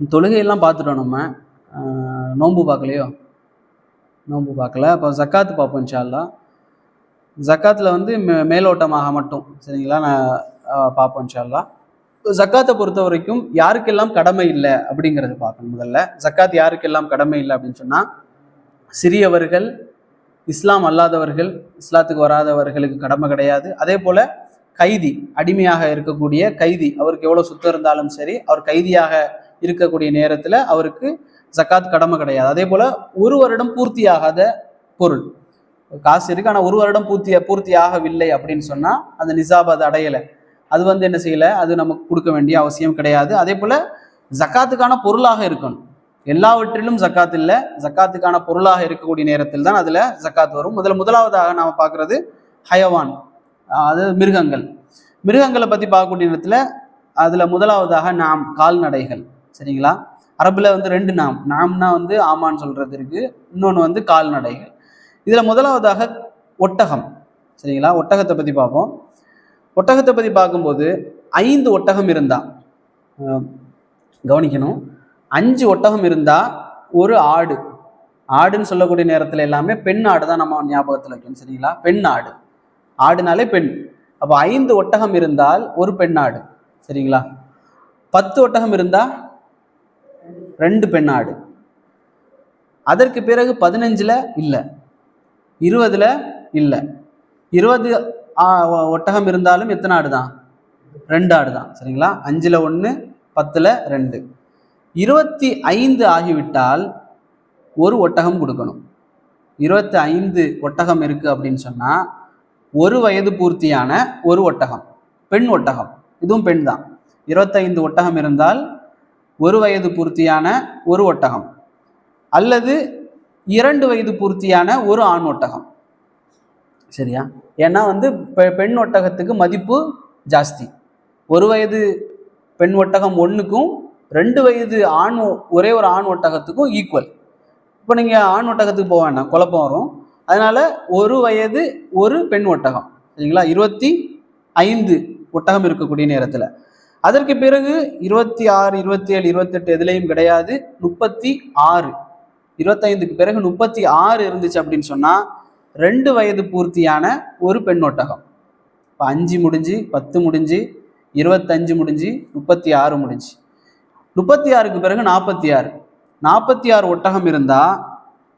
தொழுகையெல்லாம் பார்த்துட்டோம் நம்ம. நோன்பு பார்க்கலையோ? நோன்பு பார்க்கல. அப்போ ஜக்காத்து பார்ப்போம் இன்ஷால்லா ஜக்காத்தில் வந்து மே மேலோட்டமாக மட்டும் சரிங்களா? நான் பார்ப்போம் இன்ஷால்லா ஜக்காத்தை பொறுத்த வரைக்கும் யாருக்கெல்லாம் கடமை இல்லை அப்படிங்கிறத பார்க்கணும் முதல்ல. ஜக்காத் யாருக்கெல்லாம் கடமை இல்லை அப்படின்னு சொன்னால் சிறியவர்கள் இஸ்லாம் அல்லாதவர்கள் இஸ்லாத்துக்கு வராதவர்களுக்கு கடமை கிடையாது. அதே போல் கைதி அடிமையாக இருக்கக்கூடிய கைதி அவருக்கு எவ்வளோ சுத்தம் இருந்தாலும் சரி அவர் கைதியாக இருக்கக்கூடிய நேரத்தில் அவருக்கு ஜக்காத் கடமை கிடையாது. அதே போல் ஒரு வருடம் பூர்த்தியாகாத பொருள். காசு இருக்கு ஆனால் ஒரு வருடம் பூர்த்தி பூர்த்தி ஆகவில்லை அப்படின்னு சொன்னால் அந்த நிசாப் அது அடையலை. அது வந்து என்ன செய்யலை? அது நமக்கு கொடுக்க வேண்டிய அவசியம் கிடையாது. அதே போல் ஜக்காத்துக்கான பொருளாக இருக்கணும். எல்லாவற்றிலும் ஜக்காத் இல்லை. ஜக்காத்துக்கான பொருளாக இருக்கக்கூடிய நேரத்தில் தான் அதில் ஜக்காத் வரும். முதல்ல முதலாவதாக நாம் பார்க்குறது ஹயவான். அது மிருகங்கள். மிருகங்களை பற்றி பார்க்கக்கூடிய நேரத்தில் அதில் முதலாவதாக நாம் கால்நடைகள். சரிங்களா? அரபில் வந்து ரெண்டு நாம். நாம்னா வந்து ஆமான்னு சொல்கிறது இருக்குது இன்னொன்று வந்து கால்நடைகள். இதில் முதலாவதாக ஒட்டகம். சரிங்களா? ஒட்டகத்தை பற்றி பார்ப்போம். ஒட்டகத்தை பற்றி பார்க்கும்போது ஐந்து ஒட்டகம் இருந்தால் கவனிக்கணும். அஞ்சு ஒட்டகம் இருந்தால் ஒரு ஆடு. ஆடுன்னு சொல்லக்கூடிய நேரத்தில் எல்லாமே பெண் ஆடு தான் நம்ம ஞாபகத்தில் வைக்கணும். சரிங்களா? பெண் ஆடு. ஆடுனாலே பெண். அப்போ ஐந்து ஒட்டகம் இருந்தால் ஒரு பெண் ஆடு. சரிங்களா? பத்து ஒட்டகம் இருந்தால் ரெண்டு பெண் ஆடு அதற்கு பிறகு பதினஞ்சில் இல்லை. இருபதில் இல்லை. இருபது ஒட்டகம் இருந்தாலும் எத்தனை ஆடு தான் ரெண்டு ஆடு தான் சரிங்களா? அஞ்சில் ஒன்று பத்தில் ரெண்டு. இருபத்தி ஐந்து ஆகிவிட்டால் ஒரு ஒட்டகம் கொடுக்கணும். இருபத்தி ஐந்து ஒட்டகம் இருக்குது அப்படின்னு சொன்னால் ஒரு வயது பூர்த்தியான ஒரு ஒட்டகம். பெண் ஒட்டகம். இதுவும் பெண் தான். இருபத்தைந்து ஒட்டகம் இருந்தால் ஒரு வயது பூர்த்தியான ஒரு ஒட்டகம் அல்லது இரண்டு வயது பூர்த்தியான ஒரு ஆண் ஒட்டகம். சரியா? ஏன்னா வந்து பெ- பெண் ஒட்டகத்துக்கு மதிப்பு ஜாஸ்தி. ஒரு வயது பெண் ஒட்டகம் ஒன்றுக்கும் ரெண்டு வயது ஆண் ஒரே ஒரு ஆண் ஒட்டகத்துக்கும் ஈக்குவல் இப்போ நீங்கள் ஆண் ஒட்டகத்துக்கு போக வேண்டாம் குழப்பம் வரும். அதனால் ஒரு வயது ஒரு பெண் ஒட்டகம். சரிங்களா? இருபத்தி ஐந்து ஒட்டகம் இருக்கக்கூடிய நேரத்தில். அதற்கு பிறகு இருபத்தி ஆறு இருபத்தி ஏழு இருபத்தெட்டு எதுலேயும் கிடையாது. முப்பத்தி ஆறு. இருபத்தைந்துக்கு பிறகு முப்பத்தி ஆறு இருந்துச்சு அப்படின்னு சொன்னால் ரெண்டு வயது பூர்த்தியான ஒரு பெண் ஒட்டகம். இப்போ அஞ்சு முடிஞ்சு பத்து முடிஞ்சு இருபத்தஞ்சு முடிஞ்சு முப்பத்தி ஆறு முடிஞ்சு. முப்பத்தி ஆறுக்கு பிறகு நாற்பத்தி ஆறு. நாற்பத்தி ஆறு ஒட்டகம் இருந்தால்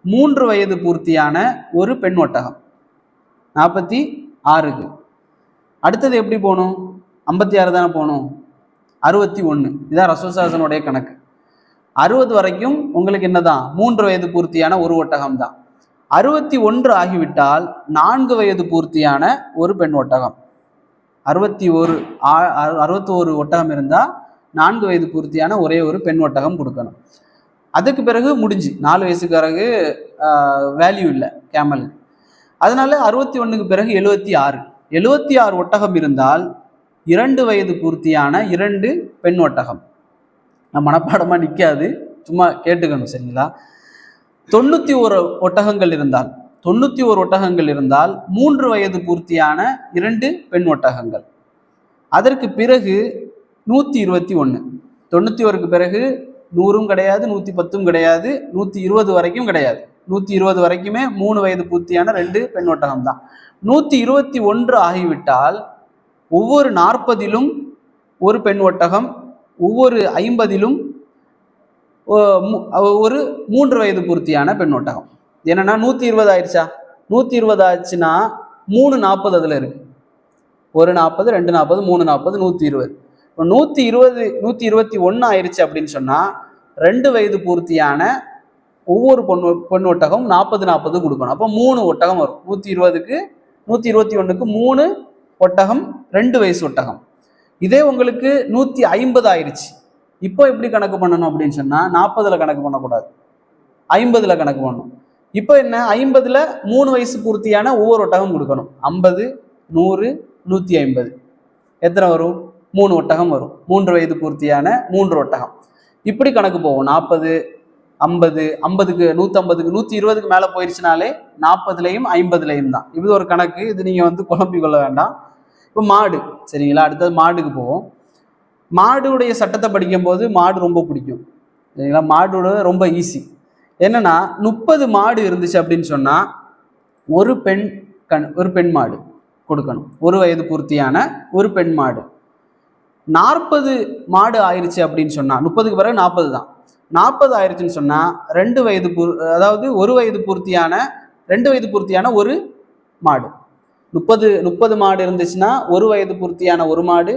மூன்று வயது பூர்த்தியான ஒரு பெண் ஒட்டகம். நாற்பத்தி ஆறுக்கு. அடுத்தது எப்படி போகணும்? ஐம்பத்தி ஆறு தானே போகணும்? அறுபத்தி ஒன்று இதான் ரசோசாசனுடைய கணக்கு. அறுபது வரைக்கும் உங்களுக்கு என்னதான்? மூன்று வயது பூர்த்தியான ஒரு ஒட்டகம் தான் அறுபத்தி ஒன்று ஆகிவிட்டால் நான்கு வயது பூர்த்தியான ஒரு பெண் ஒட்டகம். அறுபத்தி ஒரு அறுபத்தி ஒரு ஒட்டகம் இருந்தால் நான்கு வயது பூர்த்தியான ஒரே ஒரு பெண் ஒட்டகம் கொடுக்கணும். அதுக்கு பிறகு முடிஞ்சு. நாலு வயசுக்கு பிறகு வேல்யூ இல்லை கேமல் அதனால அறுபத்தி ஒன்றுக்கு பிறகு எழுபத்தி ஆறு. எழுபத்தி ஆறு ஒட்டகம் இருந்தால் இரண்டு வயது பூர்த்தியான இரண்டு பெண் ஒட்டகம். நம்ம மனப்பாடமாக நிற்காது சும்மா கேட்டுக்கணும் சரிங்களா? தொண்ணூற்றி ஒரு ஒட்டகங்கள் இருந்தால் தொண்ணூற்றி ஒரு ஒட்டகங்கள் இருந்தால் மூன்று வயது பூர்த்தியான இரண்டு பெண் ஒட்டகங்கள். அதற்கு பிறகு நூற்றி இருபத்தி ஒன்று தொண்ணூற்றி ஒருக்கு பிறகு நூறும் கிடையாது நூற்றி பத்தும் கிடையாது நூற்றி இருபது வரைக்கும் கிடையாது. நூற்றி இருபது வரைக்குமே மூணு வயது பூர்த்தியான ரெண்டு பெண் ஒட்டகம் தான். நூற்றி இருபத்தி ஒன்று ஆகிவிட்டால் ஒவ்வொரு நாற்பதிலும் ஒரு பெண் ஒட்டகம் ஒவ்வொரு ஐம்பதிலும் மு- ஒரு மூன்று வயது பூர்த்தியான பெண் ஒட்டகம். என்னன்னா நூற்றி இருபது ஆயிடுச்சா? நூற்றி இருபது ஆச்சுன்னா மூணு நாற்பது அதில் இருக்கு. ஒரு நாற்பது ரெண்டு நாற்பது மூணு நாற்பது நூற்றி இருபது இப்போ நூற்றி இருபது நூற்றி இருபத்தி ஒன்று ஆயிடுச்சு அப்படின்னு சொன்னால் ரெண்டு வயது பூர்த்தியான ஒவ்வொரு பொண்ணு பெண் ஒட்டகம் நாற்பது நாற்பது கொடுக்கணும். அப்போ மூணு ஒட்டகம் வரும். நூற்றி இருபதுக்கு நூற்றி இருபத்தி ஒன்றுக்கு மூணு ஒட்டகம் ரெண்டு வயசு ஒட்டகம். இதே உங்களுக்கு நூற்றி ஐம்பது ஆயிடுச்சு இப்போ எப்படி கணக்கு பண்ணணும் அப்படின்னு சொன்னால் நாற்பதில் கணக்கு பண்ணக்கூடாது. ஐம்பதில் கணக்கு பண்ணணும். இப்போ என்ன? ஐம்பதில் மூணு வயசு பூர்த்தியான ஒவ்வொரு ஒட்டகம் கொடுக்கணும். ஐம்பது நூறு நூற்றி ஐம்பது. எத்தனை வரும்? மூணு ஒட்டகம் வரும். மூன்று வயது பூர்த்தியான மூன்று ஒட்டகம். இப்படி கணக்கு போகும் நாற்பது ஐம்பது ஐம்பதுக்கு நூற்றம்பதுக்கு நூற்றி இருபதுக்கு மேலே போயிடுச்சுனாலே நாற்பதுலேயும் ஐம்பதுலையும் தான். இது ஒரு கணக்கு. இது நீங்கள் வந்து குழம்பி கொள்ள வேண்டாம். இப்போ மாடு சரிங்களா? அடுத்தது மாடுக்கு போவோம். மாடுடைய சட்டத்தை படிக்கும்போது மாடு ரொம்ப பிடிக்கும். சரிங்களா? மாடோட ரொம்ப ஈஸி என்னன்னா முப்பது மாடு இருந்துச்சு அப்படின்னு சொன்னால் ஒரு பெண் கண் ஒரு பெண் மாடு கொடுக்கணும். ஒரு வயது பூர்த்தியான ஒரு பெண் மாடு. நாற்பது மாடு ஆயிடுச்சு அப்படின்னு சொன்னால் முப்பதுக்கு பிறகு நாற்பது தான். நாற்பது ஆயிருச்சுன்னு சொன்னால் ரெண்டு வயது பூர் அதாவது ஒரு வயது பூர்த்தியான ரெண்டு வயது பூர்த்தியான ஒரு மாடு. முப்பது முப்பது மாடு இருந்துச்சுன்னா ஒரு வயது பூர்த்தியான ஒரு மாடு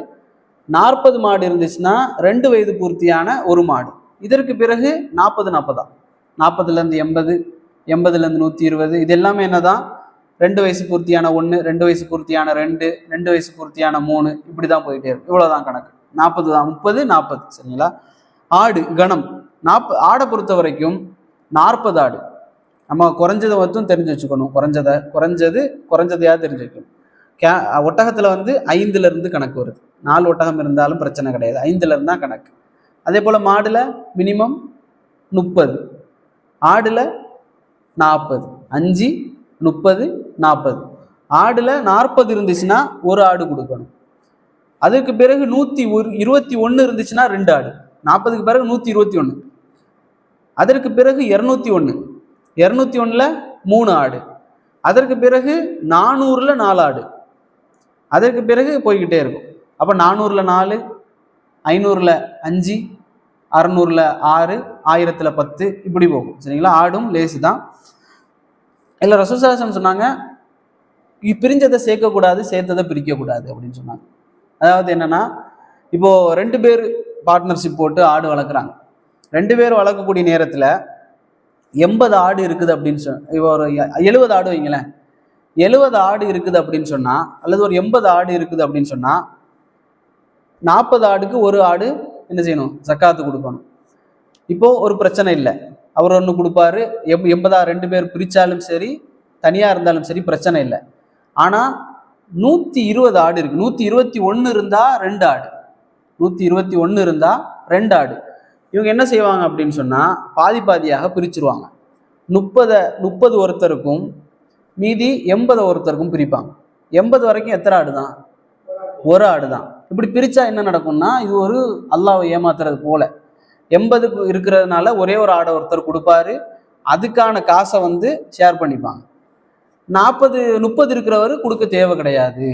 நாற்பது மாடு இருந்துச்சுன்னா ரெண்டு வயது பூர்த்தியான ஒரு மாடு. இதற்கு பிறகு நாற்பது நாற்பதா? நாற்பதுலேருந்து எண்பது எண்பதுலேருந்து நூற்றி இருபது இது எல்லாமே என்னதான் ரெண்டு வயசு பூர்த்தியான ஒன்று ரெண்டு வயசு பூர்த்தியான ரெண்டு ரெண்டு வயசு பூர்த்தியான மூணு இப்படி தான் போயிட்டே இருக்கும் இவ்வளோதான் கணக்கு. நாற்பது தான் முப்பது நாற்பது சரிங்களா? ஆடு கணம். நாற்ப ஆடை பொறுத்த வரைக்கும் நாற்பது ஆடு. நம்ம குறைஞ்சதை மட்டும் தெரிஞ்சு வச்சுக்கணும். குறைஞ்சதை குறைஞ்சது குறைஞ்சதையாவது தெரிஞ்சு வைக்கணும். கே ஒட்டகத்தில் வந்து ஐந்துலேருந்து கணக்கு வருது. நாலு ஒட்டகம் இருந்தாலும் பிரச்சனை கிடையாது. ஐந்துலேருந்து தான் கணக்கு. அதே போல் மாடில் மினிமம் முப்பது. ஆடில் நாற்பது அஞ்சு முப்பது நாற்பது ஆடில் நாற்பது இருந்துச்சுன்னா ஒரு ஆடு கொடுக்கணும். அதுக்கு பிறகு நூற்றி ஒரு இருபத்தி ஒன்று இருந்துச்சுன்னா ரெண்டு ஆடு. நாற்பதுக்கு பிறகு நூற்றி இருபத்தி ஒன்று அதற்கு பிறகு இரநூத்தி ஒன்று இரநூத்தி ஒன்றில் மூணு ஆடு. அதற்கு பிறகு நானூறில் நாலு ஆடு. அதற்கு பிறகு போய்கிட்டே இருக்கும். அப்போ நானூறில் நாலு ஐநூறில் அஞ்சு அறநூறில் ஆறு ஆயிரத்தில் பத்து இப்படி போகும். சரிங்களா? ஆடும் லேசு தான். இல்லை ரசூசாசன் சொன்னாங்க பிரிஞ்சதை சேர்க்கக்கூடாது சேர்த்ததை பிரிக்கக்கூடாது அப்படின்னு சொன்னாங்க. அதாவது என்னன்னா இப்போது ரெண்டு பேர் பார்ட்னர்ஷிப் போட்டு ஆடு வளர்க்குறாங்க. ரெண்டு பேர் வளர்க்கக்கூடிய நேரத்தில் எண்பது ஆடு இருக்குது அப்படின்னு சொன்ன இப்போ ஒரு எழுபது ஆடு வைங்களேன். எழுபது ஆடு இருக்குது அப்படின்னு சொன்னால் அல்லது ஒரு எண்பது ஆடு இருக்குது அப்படின்னு சொன்னால் நாற்பது ஆடுக்கு ஒரு ஆடு என்ன செய்யணும்? சக்காத்து கொடுக்கணும். இப்போது ஒரு பிரச்சனை இல்லை. அவர் ஒன்று கொடுப்பாரு எம் எண்பதா ரெண்டு பேர் பிரித்தாலும் சரி தனியாக இருந்தாலும் சரி பிரச்சனை இல்லை. ஆனால் நூற்றி இருபது ஆடு இருக்குது நூற்றி இருபத்தி ஒன்று இருந்தால் ரெண்டு ஆடு. நூற்றி இருபத்தி ஒன்று இருந்தால் ரெண்டு ஆடு. இவங்க என்ன செய்வாங்க அப்படின்னு சொன்னால் பாதி பாதியாக பிரிச்சிருவாங்க. முப்பதை முப்பது ஒருத்தருக்கும் மீதி எண்பது ஒருத்தருக்கும் பிரிப்பாங்க. எண்பது வரைக்கும் எத்தனை ஆடு தான் ஒரு ஆடு தான் இப்படி பிரித்தா என்ன நடக்கும்னா இது ஒரு அல்லாவை ஏமாத்துறது போல. எண்பதுக்கு இருக்கிறதுனால ஒரே ஒரு ஆடை ஒருத்தர் கொடுப்பாரு. அதுக்கான காசை வந்து ஷேர் பண்ணிப்பாங்க. நாற்பது முப்பது இருக்கிறவர் கொடுக்க தேவை கிடையாது.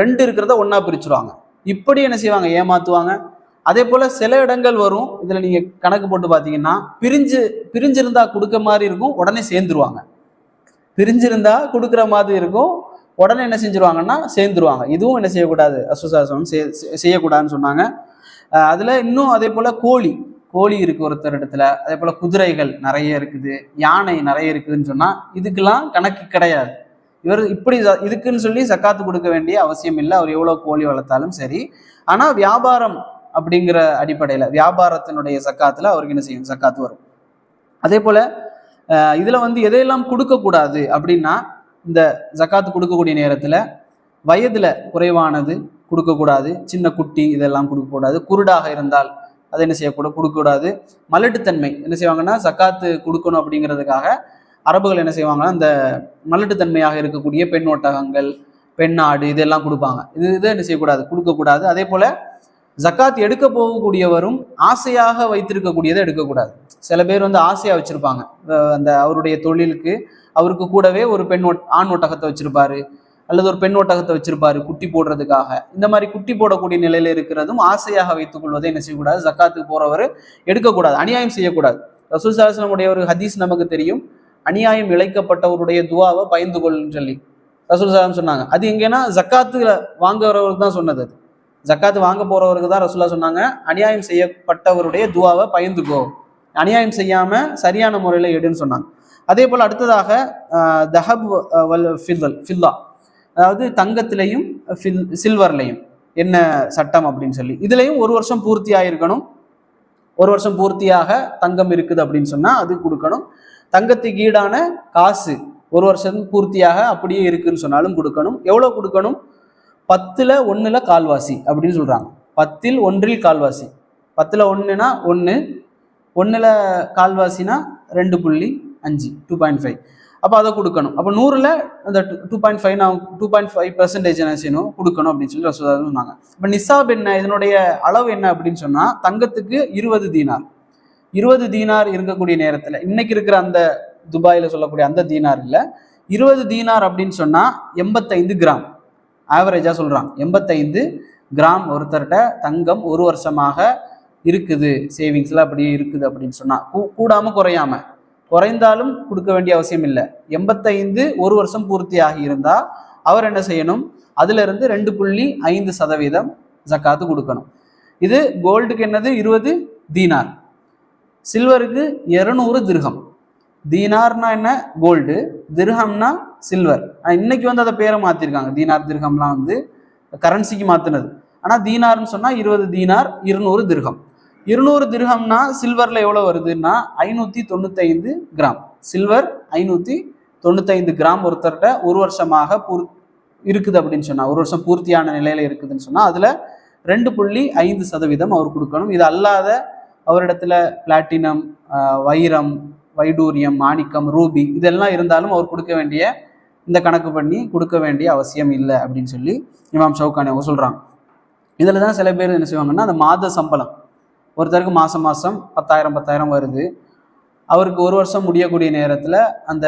ரெண்டு இருக்கிறத ஒன்றா பிரிச்சுருவாங்க. இப்படி என்ன செய்வாங்க? ஏமாத்துவாங்க. அதே போல் சில இடங்கள் வரும் இதில் நீங்கள் கணக்கு போட்டு பார்த்தீங்கன்னா பிரிஞ்சு பிரிஞ்சிருந்தா கொடுக்க மாதிரி இருக்கும் உடனே சேர்ந்துருவாங்க. பிரிஞ்சிருந்தா கொடுக்குற மாதிரி இருக்கும் உடனே என்ன செஞ்சுருவாங்கன்னா சேர்ந்துருவாங்க. இதுவும் என்ன செய்யக்கூடாது? அசுசாசனம் செய்யக்கூடாதுன்னு சொன்னாங்க. அதில் இன்னும் அதே போல் கோழி கோழி இருக்குது ஒருத்தர் இடத்துல அதே போல் குதிரைகள் நிறைய இருக்குது யானை நிறைய இருக்குதுன்னு சொன்னால் இதுக்கெல்லாம் கணக்கு கிடையாது. இவர் இப்படி இதுக்குன்னு சொல்லி சக்காத்து கொடுக்க வேண்டிய அவசியம் இல்லை அவர் எவ்வளோ கோழி வளர்த்தாலும் சரி. ஆனால் வியாபாரம் அப்படிங்கிற அடிப்படையில் வியாபாரத்தினுடைய சக்காத்தில் அவருக்கு என்ன செய்யும்? சக்காத்து வரும். அதே போல் இதில் வந்து எதையெல்லாம் கொடுக்கக்கூடாது அப்படின்னா இந்த ஜக்காத்து கொடுக்கக்கூடிய நேரத்தில் வயதில் குறைவானது கொடுக்கக்கூடாது சின்ன குட்டி இதெல்லாம் கொடுக்கக்கூடாது குருடாக இருந்தால் அதை என்ன செய்யக்கூடாது கொடுக்கக்கூடாது. மலட்டுத்தன்மை என்ன செய்வாங்கன்னா சக்காத்து கொடுக்கணும் அப்படிங்கிறதுக்காக அரபுகள் என்ன செய்வாங்கன்னா இந்த மலட்டுத்தன்மையாக இருக்கக்கூடிய பெண் ஒட்டகங்கள் பெண் இதெல்லாம் கொடுப்பாங்க. இது இதை என்ன செய்யக்கூடாது? கொடுக்கக்கூடாது. அதே போல் ஜக்காத் எடுக்க போகக்கூடியவரும் ஆசையாக வைத்திருக்கக்கூடியதை எடுக்கக்கூடாது. சில பேர் வந்து ஆசையாக வச்சுருப்பாங்க. அந்த அவருடைய தொழிலுக்கு அவருக்கு கூடவே ஒரு பெண் ஆண் ஒட்டகத்தை வச்சுருப்பாரு. அல்லது ஒரு பெண் ஒட்டகத்தை வச்சிருப்பாரு குட்டி போடுறதுக்காக. இந்த மாதிரி குட்டி போடக்கூடிய நிலையில இருக்கிறதும் ஆசையாக வைத்துக் கொள்வதை என்ன செய்யக்கூடாது? ஜக்காத்துக்கு போறவர் எடுக்கக்கூடாது. அநியாயம் செய்யக்கூடாது. ரசூல் சாஸ்லமுடைய ஒரு ஹதீஸ் நமக்கு தெரியும். அநியாயம் இழைக்கப்பட்டவருடைய துவாவை பயந்து கொள்ளுன்னு சொல்லி ரசூல் சாலம் சொன்னாங்க. அது எங்கன்னா ஜக்காத்துல வாங்குறவருக்கு தான் சொன்னது அது. ஜக்காத்து வாங்க போறவருக்கு தான் ரசுல்லா சொன்னாங்க. அநியாயம் செய்யப்பட்டவருடைய துவாவை பயந்துக்கோ. அநியாயம் செய்யாம சரியான முறையில் எடுன்னு சொன்னாங்க. அதே போல் அடுத்ததாக தஹப் அஹ், வல் ஃபில்லல் ஃபில்லா. அதாவது தங்கத்திலையும் ஃபில் சில்வர்லையும். என்ன சட்டம் அப்படின்னு சொல்லி. இதுலையும் ஒரு வருஷம் பூர்த்தி ஆயிருக்கணும் ஒரு வருஷம் பூர்த்தியாக தங்கம் இருக்குது அப்படின்னு சொன்னால் அது கொடுக்கணும். தங்கத்துக்கு ஈடான காசு ஒரு வருஷம் பூர்த்தியாக அப்படியே இருக்குன்னு சொன்னாலும் கொடுக்கணும். எவ்வளோ கொடுக்கணும்? பத்தில் ஒன்றில் கால்வாசி அப்படின்னு சொல்கிறாங்க பத்தில் ஒன்றில் கால்வாசி. பத்தில் ஒன்றுனா ஒன்று ஒன்றில் கால்வாசினா ரெண்டு புள்ளி அஞ்சு டூ பாயிண்ட் ஃபைவ் அப்போ அதை கொடுக்கணும். அப்போ நூறில் அந்த டூ பாயிண்ட் ஃபைவ் நான் டூ பாயிண்ட் ஃபைவ் பர்சன்டேஜ் என்ன செய்யணும்? கொடுக்கணும் அப்படின்னு சொல்லி ரசூலா சொன்னாங்க. இப்போ நிசாப் என்ன இதனுடைய அளவு என்ன அப்படின்னு சொன்னால் தங்கத்துக்கு இருபது தீனார். இருபது தீனார் இருக்கக்கூடிய நேரத்தில் இன்னைக்கு இருக்கிற அந்த துபாயில் சொல்லக்கூடிய அந்த தீனார் இல்லை இருபது தீனார் அப்படின்னு சொன்னால் எண்பத்தைந்து கிராம். ஆவரேஜாக சொல்கிறான் எண்பத்தைந்து கிராம் ஒருத்தர்கிட்ட தங்கம் ஒரு வருஷமாக இருக்குது. சேவிங்ஸில் அப்படியே இருக்குது அப்படின்னு சொன்னால் கூடாமல் குறையாமல் குறைந்தாலும் கொடுக்க வேண்டிய அவசியம் இல்லை. எண்பத்தைந்து ஒரு வருஷம் பூர்த்தி ஆகி இருந்தால் அவர் என்ன செய்யணும்? அதிலிருந்து ரெண்டு புள்ளி ஐந்து சதவீதம் ஜக்காத்து கொடுக்கணும். இது கோல்டுக்கு என்னது? இருபது தீனார். சில்வருக்கு இருநூறு திருகம். தீனார்னா என்ன? கோல்டு திருஹம்னா சில்வர் இன்னைக்கு வந்து அதை பேரை மாத்திருக்காங்க. தீனார் திருகம்லாம் வந்து கரன்சிக்கு மாத்தினது. ஆனா தீனார்னு சொன்னா இருபது தீனார் இருநூறு திருகம் இருநூறு திருகம்னா சில்வர்ல எவ்வளவு வருதுன்னா ஐநூத்தி தொண்ணூத்தைந்து கிராம் சில்வர் ஐநூத்தி தொண்ணூத்தைந்து கிராம் ஒருத்தர்கிட்ட ஒரு வருஷமாக பூர் இருக்குது அப்படின்னு சொன்னா ஒரு வருஷம் பூர்த்தியான நிலையில இருக்குதுன்னு சொன்னா அதுல ரெண்டு புள்ளி ஐந்து சதவீதம் அவர் கொடுக்கணும். இது அல்லாத அவரிடத்துல பிளாட்டினம் வைரம் வைடூரியம் மாணிக்கம் ரூபி இதெல்லாம் இருந்தாலும் அவர் கொடுக்க வேண்டிய இந்த கணக்கு பண்ணி கொடுக்க வேண்டிய அவசியம் இல்லை அப்படின்னு சொல்லி இமாம் ஷவுகானி அவங்க சொல்கிறாங்க இதில் தான் சில பேர் என்ன செய்வாங்கன்னா அந்த மாத சம்பளம். ஒருத்தருக்கு மாதம் மாதம் பத்தாயிரம் பத்தாயிரம் வருது. அவருக்கு ஒரு வருஷம் முடியக்கூடிய நேரத்தில் அந்த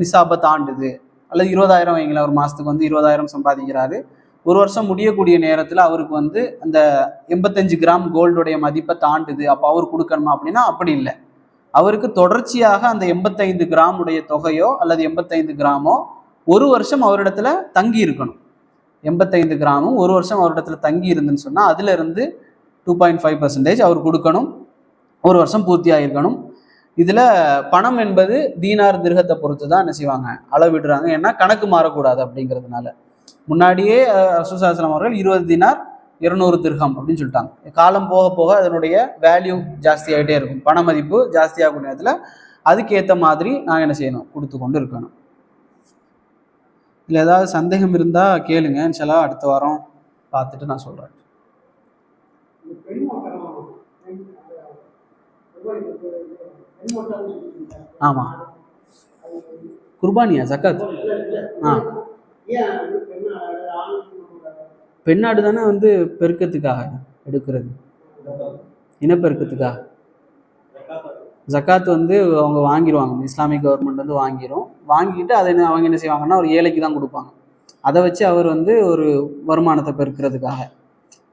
நிசாபை தாண்டுது. அல்லது இருபதாயிரம் வைங்களேன் ஒரு மாதத்துக்கு வந்து இருபதாயிரம் சம்பாதிக்கிறாரு. ஒரு வருஷம் முடியக்கூடிய நேரத்தில் அவருக்கு வந்து அந்த எண்பத்தஞ்சு கிராம் கோல்டுடைய மதிப்பை தாண்டுது. அப்போ அவர் கொடுக்கணுமா அப்படின்னா அப்படி இல்லை. அவருக்கு தொடர்ச்சியாக அந்த எண்பத்தைந்து கிராம் உடைய தொகையோ அல்லது எண்பத்தைந்து கிராமோ ஒரு வருஷம் அவரிடத்துல தங்கி இருக்கணும். எண்பத்தைந்து கிராமும் ஒரு வருஷம் அவரிடத்துல தங்கி இருந்துன்னு சொன்னால் அதுலேருந்து டூ பாயிண்ட் ஃபைவ் பர்சன்டேஜ் அவர் கொடுக்கணும். ஒரு வருஷம் பூர்த்தியாக இருக்கணும் இதில் பணம் என்பது தீனார் திருகத்தை பொறுத்து தான் என்ன செய்வாங்க? அளவிடுறாங்க. ஏன்னா கணக்கு மாறக்கூடாது அப்படிங்கிறதுனால. முன்னாடியே ரசூசாஸ்லாம் அவர்கள் இருபது தினார் இருநூறு திருகம் அப்படின்னு சொல்லிட்டாங்க. காலம் போக போக அதனுடைய வேல்யூ ஜாஸ்தி ஆகிட்டே இருக்கும். பண மதிப்பு ஜாஸ்தியாகும் நேரத்தில் அதுக்கேற்ற மாதிரி நான் என்ன செய்யணும்? கொடுத்து கொண்டு இருக்கணும். இல்லை ஏதாவது சந்தேகம் இருந்தால் கேளுங்க. சில அடுத்த வாரம் பார்த்துட்டு நான் சொல்கிறேன் ஆமாம் குர்பானியா? சக்காத் ஆ. பெண்ணாடு தானே வந்து பெருக்கத்துக்காக எடுக்கிறது? இனப்பெருக்கத்துக்காக ஜக்காத் வந்து அவங்க வாங்கிடுவாங்க இஸ்லாமிக் கவர்மெண்ட் வந்து வாங்கிடும் வாங்கிட்டு அதை என்ன அவங்க என்ன செய்வாங்கன்னா ஒரு ஏழைக்கு தான் கொடுப்பாங்க. அதை வச்சு அவர் வந்து ஒரு வருமானத்தை பெருக்கிறதுக்காக.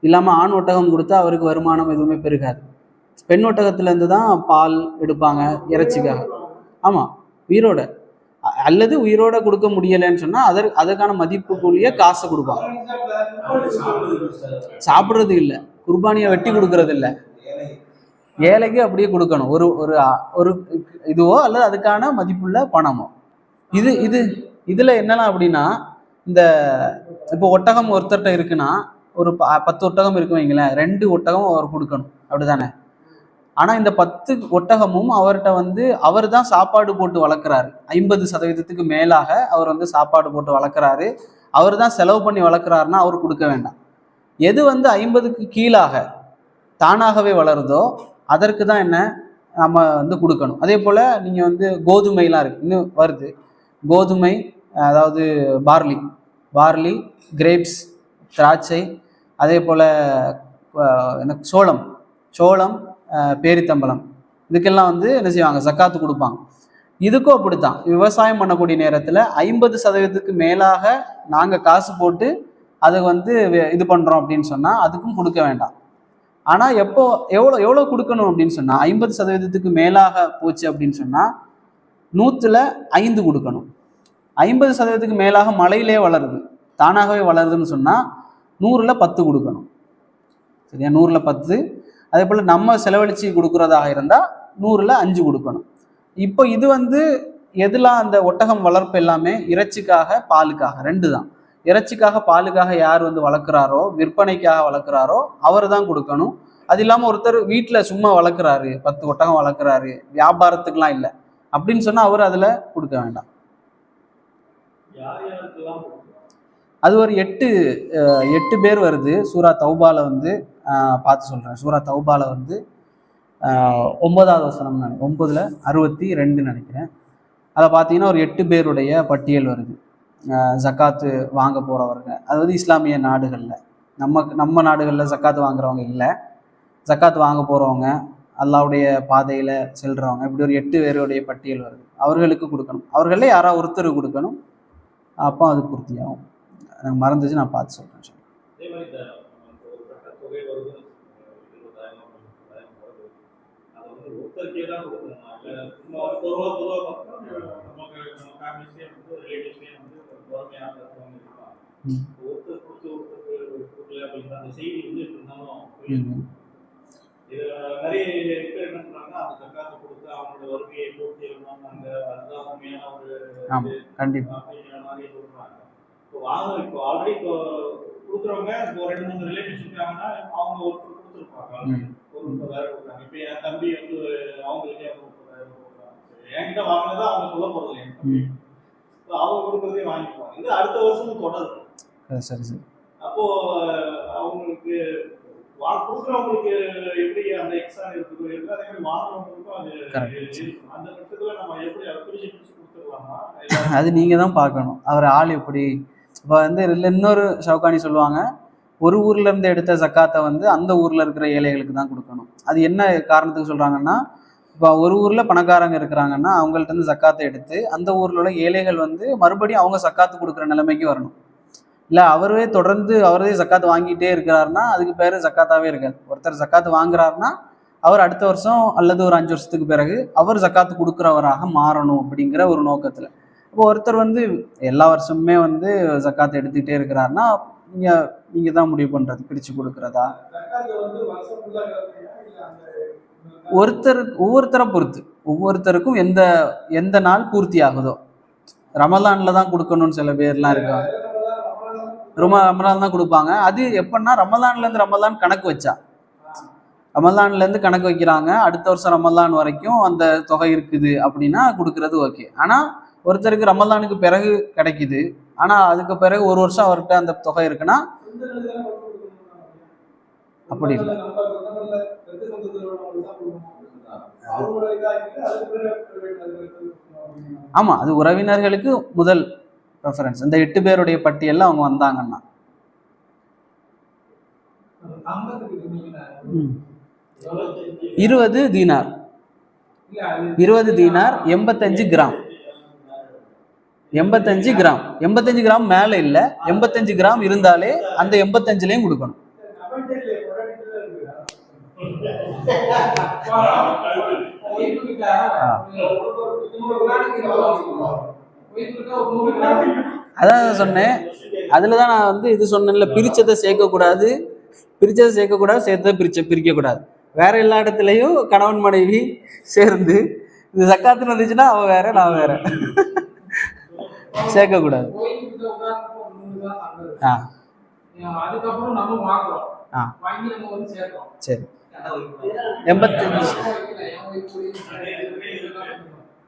இல்லாமல் ஆண் ஒட்டகம் கொடுத்தா அவருக்கு வருமானம் எதுவுமே பெருகாது. பெண் ஒட்டகத்துலேருந்து தான் பால் எடுப்பாங்க இறைச்சிக்காக. ஆமாம் உயிரோட. அல்லது உயிரோட கொடுக்க முடியலைன்னு சொன்னா அதற்கு அதுக்கான கூலிய காசை கொடுப்பாங்க. சாப்பிட்றது இல்லை. குர்பானியை வெட்டி கொடுக்கறது இல்லை. ஏழைக்கு அப்படியே கொடுக்கணும். ஒரு ஒரு ஒரு இதுவோ அல்லது அதுக்கான மதிப்புள்ள பணமோ. இது இது இதுல என்னெல்லாம் அப்படின்னா இந்த இப்போ ஒட்டகம் ஒருத்தர்கிட்ட இருக்குன்னா ஒரு பத்து ஒட்டகம் இருக்கு வைங்களேன். ரெண்டு ஒட்டகம் அவர் கொடுக்கணும். அப்படிதானே ஆனால் இந்த பத்து ஒட்டகமும் அவர்கிட்ட வந்து அவர் தான் சாப்பாடு போட்டு வளர்க்குறாரு. ஐம்பது சதவீதத்துக்கு மேலாக அவர் வந்து சாப்பாடு போட்டு வளர்க்குறாரு. அவர் தான் செலவு பண்ணி வளர்க்குறாருன்னா அவர் கொடுக்க வேண்டாம். எது வந்து ஐம்பதுக்கு கீழாக தானாகவே வளருதோ அதற்கு தான் என்ன நம்ம வந்து கொடுக்கணும். அதே போல் நீங்கள் வந்து கோதுமைலாம் இருக்குது இன்னும் வருது. கோதுமை அதாவது பார்லி. பார்லி கிரேப்ஸ் திராட்சை அதே போல் என்ன சோளம். சோளம் பேரித்தம்பலம் இதுக்கெல்லாம் வந்து என்ன செய்வாங்க? சக்காத்து கொடுப்பாங்க. இதுக்கும் அப்படித்தான். விவசாயம் பண்ணக்கூடிய நேரத்தில் ஐம்பது சதவீதத்துக்கு மேலாக நாங்கள் காசு போட்டு அதை வந்து இது பண்ணுறோம் அப்படின்னு சொன்னால் அதுக்கும் கொடுக்க வேண்டாம். ஆனால் எப்போ எவ்வளோ எவ்வளோ கொடுக்கணும் அப்படின்னு சொன்னால் ஐம்பது சதவீதத்துக்கு மேலாக போச்சு அப்படின்னு சொன்னால் நூற்றில் ஐந்து கொடுக்கணும். ஐம்பது சதவீதத்துக்கு மேலாக மலையிலே வளருது. தானாகவே வளருதுன்னு சொன்னால் நூறில் பத்து கொடுக்கணும். சரியா? நூறில் பத்து அதே போல் நம்ம செலவழித்து கொடுக்குறதாக இருந்தால் நூறில் அஞ்சு கொடுக்கணும். இப்போ இது வந்து எதுலாம் அந்த ஒட்டகம் வளர்ப்பு எல்லாமே இறைச்சிக்காக பாலுக்காக ரெண்டு தான் இறைச்சிக்காக பாலுக்காக யார் வந்து வளர்க்குறாரோ விற்பனைக்காக வளர்க்குறாரோ அவர் தான் கொடுக்கணும். அது இல்லாமல் ஒருத்தர் வீட்டில் சும்மா வளர்க்குறாரு பத்து ஒட்டகம் வளர்க்குறாரு வியாபாரத்துக்கெலாம் இல்லை. அப்படின்னு சொன்னால் அவர் அதில் கொடுக்க வேண்டாம். அது ஒரு எட்டு எட்டு பேர் வருது. சூரா தௌபால வந்து பார்த்து சொல்கிறேன் சூரா தௌபால வந்து ஒன்பதாவது வசனம் நான் ஒம்பதில் அறுபத்தி ரெண்டு நினைக்கிறேன். அதை பார்த்தீங்கன்னா ஒரு எட்டு பேருடைய பட்டியல் வருது. ஜக்காத்து வாங்க போகிறவங்க அது வந்து இஸ்லாமிய நாடுகளில். நம்ம நம்ம நாடுகளில் ஜக்காத்து வாங்குறவங்க இல்லை. ஜக்காத்து வாங்க போகிறவங்க அல்லாவுடைய பாதையில் செல்றவங்க இப்படி ஒரு எட்டு பேருடைய பட்டியல் வருது. அவர்களுக்கு கொடுக்கணும். அவர்களே யாராவது ஒருத்தர் கொடுக்கணும் அப்போ அது பூர்த்தியாகும். எனக்கு மறந்துச்சு நான் பார்த்து சொல்கிறேன் சார் மாதிரி இந்த நமக்கு ஒரு கட்ட தொகை வருது. இருபதாயிரம் முப்பதாயிரம் வருது அதை வந்து ஒருத்தருக்கே தான் கொடுக்கணுமா இல்லை சும்மா ஒரு பொதுவாக பார்த்தா நமக்கு நம்ம ஃபேமிலிஸே வந்து ரிலேட்டிவ்ஸ்லேயே வந்து வறுமையான இருக்கவங்க இருப்பாங்க. ம். ஒருத்தர் கொடுத்து ஒருத்தருக்கு கொடுக்கல அப்படிங்கிற அந்த செய்தி வந்து இருந்தாலும் ம். இது நிறைய பேர் என்ன சொல்றாங்கன்னா அந்த தக்காத்தை கொடுத்து அவங்களோட வறுமையை பூர்த்தி பண்ணாங்க அதுதான் உண்மையான ஒரு ஆமாம் கண்டிப்பாக அப்படிங்கிற மாதிரி சொல்றாங்க இப்போ வாங்க இப்போ ஆல்ரெடி இப்போ கொடுக்குறவங்க இப்போ ரெண்டு மூணு ரிலேட்டிவ்ஸ் இருக்காங்கன்னா அவங்க ஒருத்தர் கொடுத்துருப்பாங்க. ஒரு முப்பதாயிரம் கொடுக்குறாங்க. இப்போ என் தம்பி வந்து அவங்களுக்கே ஒரு முப்பதாயிரம் கொடுக்குறாங்க. என்கிட்ட வாங்கினதை அவங்க சொல்ல இல்லை என் தம்பி அவங்க கொடுக்குறதே வாங்கிக்குவாங்க. இது அடுத்த வருஷமும் தொடருது சரி, சரி. அப்போ அவங்களுக்கு வா கொடுக்குறவங்களுக்கு எப்படி அந்த எக்ஸ்ட்ரா இருக்குதோ இருக்கு அதே மாதிரி வாங்குறவங்களுக்கும் அது அந்த பட்சத்துல நம்ம எப்படி அதை பிரிச்சு பிரிச்சு கொடுத்துடலாமா? அது நீங்கள் தான் பார்க்கணும். அவர் ஆள் எப்படி இப்போ வந்து இதில் இன்னொரு ஷவுகானி சொல்லுவாங்க ஒரு ஊர்ல இருந்து எடுத்த ஜக்காத்தை வந்து அந்த ஊர்ல இருக்கிற ஏழைகளுக்கு தான் கொடுக்கணும். அது என்ன காரணத்துக்கு சொல்றாங்கன்னா இப்போ ஒரு ஊர்ல பணக்காரங்க இருக்கிறாங்கன்னா அவங்கள்ட்ட இருந்து ஜக்காத்தை எடுத்து அந்த ஊர்ல உள்ள ஏழைகள் வந்து மறுபடியும் அவங்க சக்காத்து கொடுக்குற நிலைமைக்கு வரணும். இல்லை அவரே தொடர்ந்து அவரே ஜக்காத்து வாங்கிட்டே இருக்கிறாருன்னா அதுக்கு பேர் ஜக்காத்தாவே இருக்காது. ஒருத்தர் ஜக்காத்து வாங்குறாருன்னா அவர் அடுத்த வருஷம் அல்லது ஒரு அஞ்சு வருஷத்துக்கு பிறகு அவர் ஜக்காத்து கொடுக்குறவராக மாறணும் அப்படிங்கிற ஒரு நோக்கத்தில். இப்போ ஒருத்தர் வந்து எல்லா வருஷமுமே வந்து ஜக்காத்து எடுத்துக்கிட்டே இருக்கிறாருன்னா நீங்கள் நீங்கள் தான் முடிவு பண்ணுறது பிரித்து கொடுக்குறதா? ஒருத்தர் ஒவ்வொருத்தரை பொறுத்து. ஒவ்வொருத்தருக்கும் எந்த எந்த நாள் பூர்த்தி ஆகுதோ. ரமலான்ல தான் கொடுக்கணும்னு சில பேர்லாம் இருக்காங்க. ரொம்ப ரமலான் தான் கொடுப்பாங்க. அது எப்படின்னா ரமலான்ல இருந்து ரமலான் கணக்கு வச்சா. ரமலான்ல இருந்து கணக்கு வைக்கிறாங்க. அடுத்த வருஷம் ரமலான் வரைக்கும் அந்த தொகை இருக்குது அப்படின்னா கொடுக்கறது ஓகே. ஆனா ஒருத்தருக்கு ரமலானுக்கு பிறகு கிடைக்குது. ஆனா அதுக்கு பிறகு ஒரு வருஷம் அவர்கிட்ட அந்த தொகை இருக்குன்னா அப்படி இல்லை. ஆமா அது உறவினர்களுக்கு முதல் ப்ரெஃபரன்ஸ் இந்த எட்டு பேருடைய பட்டியலில் அவங்க வந்தாங்கன்னா. ம். இருபது தீனார். இருபது தீனார் எண்பத்தஞ்சு கிராம். எண்பத்தஞ்சு கிராம். எண்பத்தஞ்சு கிராம் மேல இல்ல. எண்பத்தஞ்சு கிராம் இருந்தாலே அந்த எண்பத்தஞ்சுலயும் கொடுக்கணும். அதான் சொன்னேன். அதில் தான் நான் வந்து இது சொன்னேன்ல பிரிச்சதை சேர்க்கக்கூடாது. பிரிச்சதை சேர்க்கக்கூடாது சேர்த்ததை பிரிச்ச பிரிக்கக்கூடாது. வேற எல்லா இடத்துலையும் கணவன் மனைவி சேர்ந்து இது சக்காத்துன்னு இருந்துச்சுன்னா அவன் வேற நான் வேற. சேர்க்கக்கூடாது. ஆ. அதுக்கப்புறம் நம்ம வாங்குறோம் ஆ. வாங்கி நம்ம வந்து சேர்க்கிறோம் சரி. எண்பத்தஞ்சு.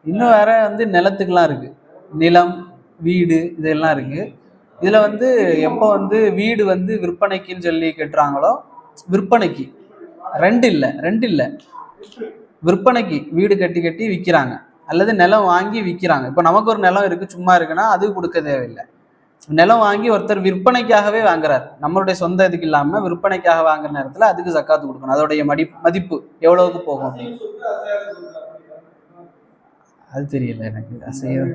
இன்னும் வேற வந்து நிலத்துக்குலாம் இருக்கு. நிலம் வீடு இதெல்லாம் இருக்கு. இதுல வந்து எப்போ வந்து வீடு வந்து விற்பனைக்குன்னு சொல்லி கட்டுறாங்களோ விற்பனைக்கு. ரெண்டு இல்லை ரெண்டு இல்லை. விற்பனைக்கு வீடு கட்டி கட்டி விற்கிறாங்க அல்லது நிலம் வாங்கி விற்கிறாங்க இப்போ நமக்கு ஒரு நிலம் இருக்குது சும்மா இருக்குன்னா அது கொடுக்க தேவையில்லை. நிலம் வாங்கி ஒருத்தர் விற்பனைக்காகவே வாங்குறாரு. நம்மளுடைய சொந்த இதுக்கு இல்லாமல் விற்பனைக்காக வாங்குற நேரத்தில் அதுக்கு ஜக்காத்து கொடுக்கணும். அதோடைய மடி மதிப்பு எவ்வளவுக்கு போகும் அப்படின்னு. அது தெரியல எனக்கு. அசைவம்.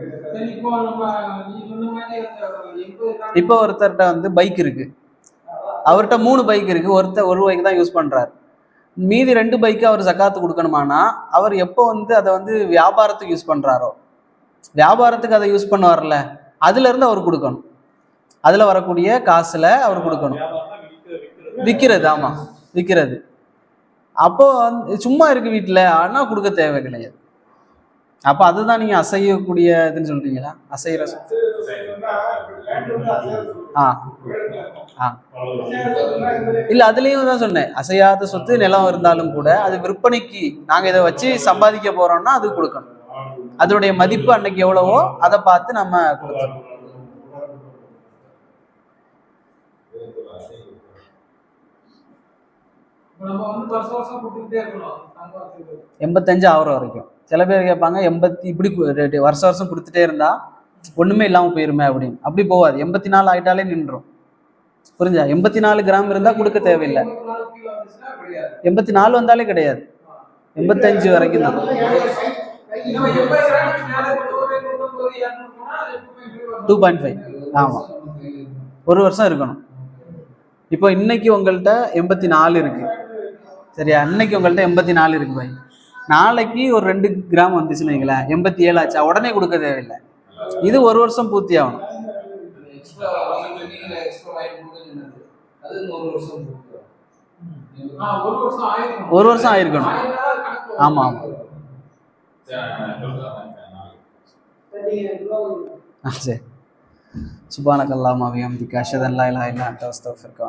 இப்போ இப்போ ஒருத்தர்கிட்ட வந்து பைக் இருக்கு. அவர்கிட்ட மூணு பைக் இருக்கு. ஒருத்தர் ஒரு பைக் தான் யூஸ் பண்றாரு. மீதி ரெண்டு பைக்கு அவர் ஜக்காத்து கொடுக்கணுமானா அவர் எப்போ வந்து அதை வந்து வியாபாரத்துக்கு யூஸ் பண்ணுறாரோ வியாபாரத்துக்கு அதை யூஸ் பண்ண வரல அதுலேருந்து அவர் கொடுக்கணும். அதில் வரக்கூடிய காசில் அவர் கொடுக்கணும். விற்கிறது ஆமாம் விற்கிறது அப்போ வந்து சும்மா இருக்கு வீட்டில் ஆனால் கொடுக்க தேவை கிடையாது அப்போ அதுதான் நீங்க அசையக்கூடிய இதுன்னு சொல்றீங்களா? அசைகிற ஆ. ஆ. இல்ல அதுலயும் தான் சொன்னேன். அசையாத சொத்து நிலம் இருந்தாலும் கூட அது விற்பனைக்கு நாங்க இதை வச்சு சம்பாதிக்க போறோம்னா அது கொடுக்கணும். அதனுடைய மதிப்பு அன்னைக்கு எவ்வளவோ அதை பார்த்து நம்ம கொடுக்கணும் எண்பத்தஞ்சு ஆகிற வரைக்கும். சில பேர் கேட்பாங்க எண்பத்தி இப்படி ரேட்டு வருஷம் வருஷம் கொடுத்துட்டே இருந்தா ஒண்ணுமே இல்லாமல் போயிருமே அப்படின்னு. அப்படி போகாது. எண்பத்தி நாலு ஆயிட்டாலே நின்றோம் புரிஞ்சா? எண்பத்தி நாலு கிராம் இருந்தா கொடுக்க தேவையில்லை. எண்பத்தி நாலு வந்தாலே கிடையாது. எண்பத்தஞ்சு வரைக்கும் தான் டூ பாயிண்ட் ஃபைவ் ஆமாம் ஒரு வருஷம் இருக்கணும். இப்போ இன்னைக்கு உங்கள்கிட்ட எண்பத்தி நாலு இருக்கு. சரியா? இன்னைக்கு உங்கள்கிட்ட எண்பத்தி நாலு இருக்கு பாய். நாளைக்கு ஒரு ரெண்டு கிராம் வந்துச்சுன்னு வைங்களேன் எண்பத்தி ஏழு ஆச்சா. உடனே கொடுக்க தேவையில்லை. இது ஒரு வருஷம் பூர்த்தி ஆகணும். ஒரு வருஷம் ஆயிருக்கணும். ஆமா ஆமா. ஆமாம் ஆமாம் ஆ சரி. சுபானக் அல்லாஹ் அபிஹம்திக அஷ்ஹது அன் லா இருக்கான இல்லா அன்த அஸ்தக்ஃபிருக